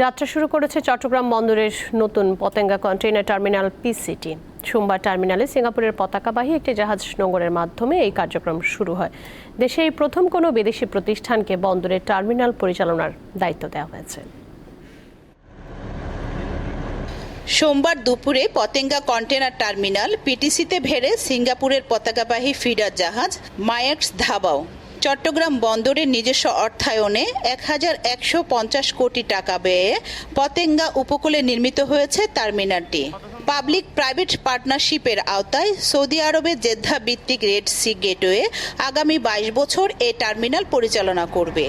যাত্রা শুরু করেছে চট্টগ্রাম বন্দরের নতুন পতেঙ্গা কন্টেইনার টার্মিনাল পিসিটি সোমবার টার্মিনালে সিঙ্গাপুরের পতাকাবাহী একটি জাহাজ নোঙরের মাধ্যমে এই কার্যক্রম শুরু হয়। দেশে এই প্রথম কোনো বিদেশি প্রতিষ্ঠানকে বন্দরের টার্মিনাল পরিচালনার দায়িত্ব দেওয়া হয়েছে। সোমবার দুপুরে পতেঙ্গা কন্টেনার টার্মিনাল পিটিসিতে ভেড়ে সিঙ্গাপুরের পতাকাবাহী ফিডার জাহাজ মায়াক্স ধাবাও চট্টগ্রাম বন্দরের নিজস্ব অর্থায়নে এক হাজার একশো পঞ্চাশ কোটি টাকা ব্যয়ে পতেঙ্গা উপকূলে নির্মিত হয়েছে টার্মিনালটি পাবলিক প্রাইভেট পার্টনারশিপের আওতায় সৌদি আরবে জেদ্দা ভিত্তিক রেড সি গেটওয়ে আগামী বাইশ বছর এই টার্মিনাল পরিচালনা করবে।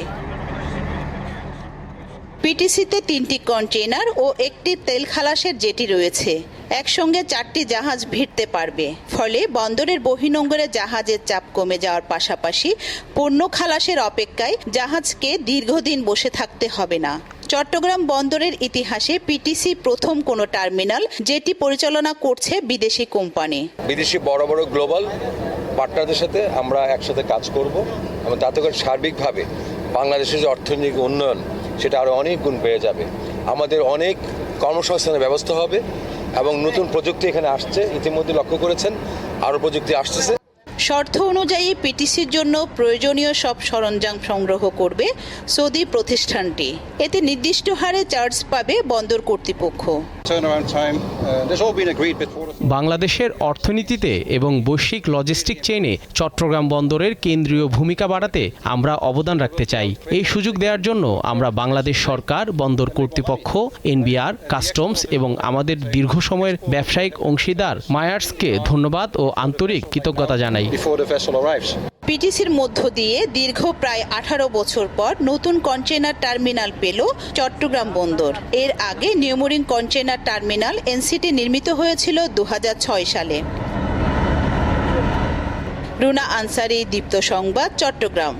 পিটিসিতে তিনটি কন্টেইনার ও একটি তেল খালাসের জেটি রয়েছে। একসঙ্গে চারটি জাহাজ ভিড়তে পারবে। ফলে বন্দরের বহিনঙ্গরে জাহাজের চাপ কমে যাওয়ার পাশাপাশি পণ্য খালাসের অপেক্ষায় জাহাজকে দীর্ঘদিন বসে থাকতে হবে না। চট্টগ্রাম বন্দরের ইতিহাসে পিটিসি প্রথম কোনো টার্মিনাল যেটি পরিচালনা করছে বিদেশি কোম্পানি। বিদেশি বড় বড় গ্লোবাল পার্টনারদের সাথে আমরা একসাথে কাজ করব এবং তাতে করে সার্বিকভাবে বাংলাদেশের যে অর্থনৈতিক উন্নয়ন, সেটা আরও অনেক গুণ বেড়ে যাবে। আমাদের অনেক কর্মসংস্থানের ব্যবস্থা হবে। এবং নতুন প্রযুক্তি এখানে আসছে ইতিমধ্যে লক্ষ্য করেছেন আরও প্রযুক্তি আসতেছে। শর্ত অনুযায়ী পিটিসির জন্য প্রয়োজনীয় সব সরঞ্জাম সংগ্রহ করবে সৌদি প্রতিষ্ঠানটি এতে নির্দিষ্ট হারে চার্জ পাবে বন্দর কর্তৃপক্ষ. Uh. বাংলাদেশের অর্থনীতিতে এবং বৈশ্বিক লজিস্টিক চেইনে চট্টগ্রাম বন্দরের কেন্দ্রীয় ভূমিকা বাড়াতে আমরা অবদান রাখতে চাই এই সুযোগ দেওয়ার জন্য আমরা বাংলাদেশ সরকার বন্দর কর্তৃপক্ষ এনবিআর কাস্টমস এবং আমাদের দীর্ঘ সময়ের ব্যবসায়িক অংশীদার মায়ার্সকে ধন্যবাদ ও আন্তরিক কৃতজ্ঞতা জানাই Before the vessel arrives. পিটিসির মধ্য দিয়ে দীর্ঘ প্রায় আঠারো বছর পর নতুন কন্টেনার টার্মিনাল পেল চট্টগ্রাম বন্দর। এর আগে নিউমোরিং কন্টেনার টার্মিনাল এনসিটি নির্মিত হয়েছিল দু হাজার ছয় সালে। রুনা আনসারি, দীপ্ত সংবাদ, চট্টগ্রাম।